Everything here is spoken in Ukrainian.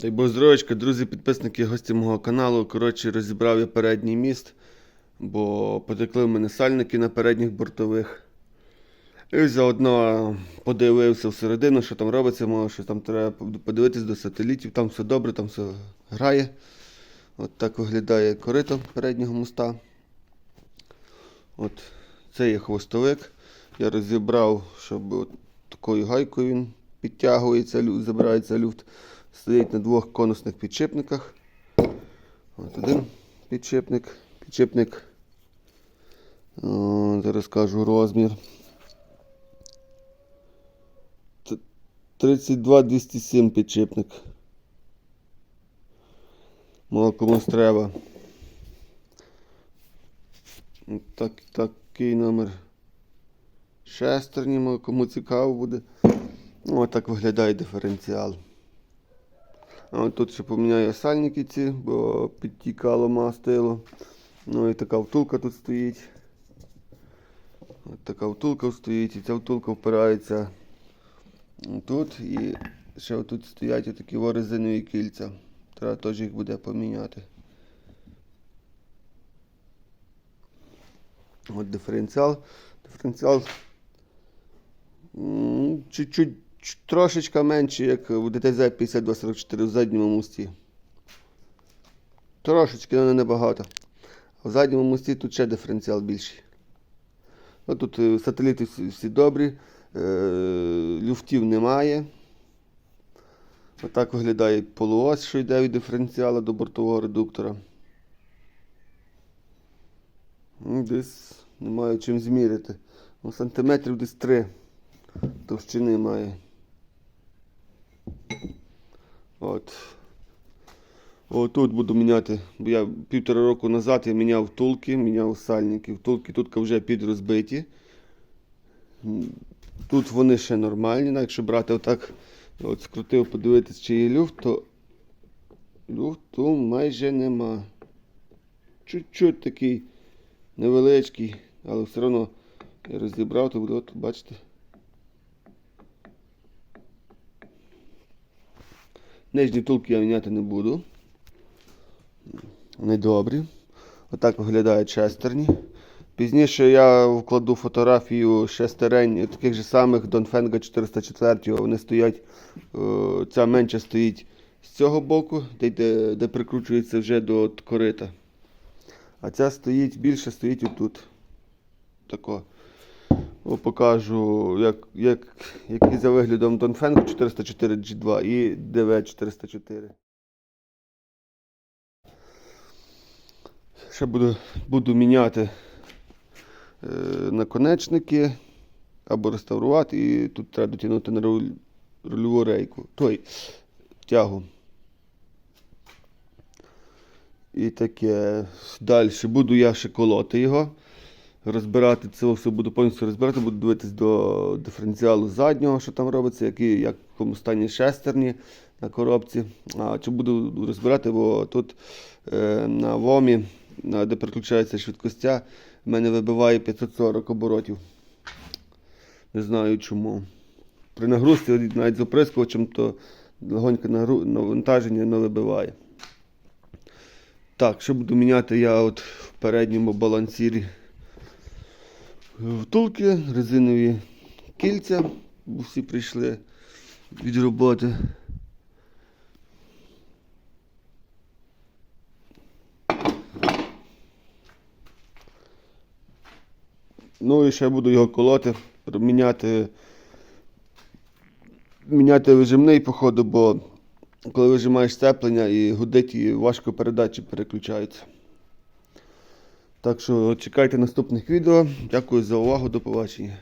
Дай Бог здоровечка, друзі, підписники, гості мого каналу. Коротше, розібрав я передній міст, бо потекли в мене сальники на передніх бортових. І заодно подивився всередину, що там робиться, може, що там треба подивитись до сателітів, там все добре, там все грає. От так виглядає корито переднього моста. От це є хвостовик. Я розібрав, щоб от такою гайкою він підтягується, забирається люфт. Стоїть на двох конусних підшипниках. От один підшипник. Підшипник. Зараз кажу розмір. Т- 32 207 підшипник. Мало комусь треба. Так, такий номер шестерні, кому цікаво буде. Ось так виглядає диференціал. Тут ще поміняю сальники ці, бо підтікало мастило. Ну і така втулка тут стоїть. От така втулка стоїть, і ця втулка впирається тут. І ще тут стоять такі резинові кільця. Треба теж їх буде поміняти. От диференціал. Диференціал чуть-чуть трошечка менше, як у ДТЗ 5244 в задньому мості. Трошечки, але небагато. В задньому мості тут ще диференціал більший. Ну, тут е, сателіти всі, всі добрі, е, люфтів немає. Отак виглядає полуось, що йде від диференціала до бортового редуктора. Ну, Десь немає чим зміряти. Ну, сантиметрів десь 3 товщини має. От. О, тут буду міняти, бо я півтора року назад я міняв втулки, міняв сальники. Втулки тут вже підрозбиті. Тут вони ще нормальні, якщо брати отак, от скрутив, подивитись, чи є люфт, то люфту майже нема. Чуть-чуть такий невеличкий, але все одно я розібрав, то буде, от, бачите. Нижні втулки я міняти не буду. Вони добрі. Отак виглядають шестерні. Пізніше я вкладу фотографію шестерень таких же самих Донфенга 404. Вони стоять, е, ця менша стоїть з цього боку, де, де, прикручується вже до корита. А ця стоїть більше стоїть отут. Тако. Покажу, як, як, який за виглядом Донфенг 404 G2 і DV 404. Ще буду, буду міняти е, наконечники або реставрувати, і тут треба дотягнути на руль, рульову рейку. Той тягу. І таке. Далі буду я ще колоти його. Розбирати це все буду повністю розбирати, буду дивитись до диференціалу заднього, що там робиться, які, як в якому стані шестерні на коробці. А, чи буду розбирати, бо тут е, на ВОМі, де переключається швидкостя, в мене вибиває 540 оборотів. Не знаю чому. При нагрузці навіть з оприскувачем, то легоньке навантаження не вибиває. Так, що буду міняти я от в передньому балансірі втулки, резинові кільця, всі прийшли від роботи. Ну і ще буду його колоти, міняти, міняти вижимний, походу, бо коли вижимаєш сцеплення і гудить, і важко передачі переключаються. Так що чекайте наступних відео. Дякую за увагу, до побачення.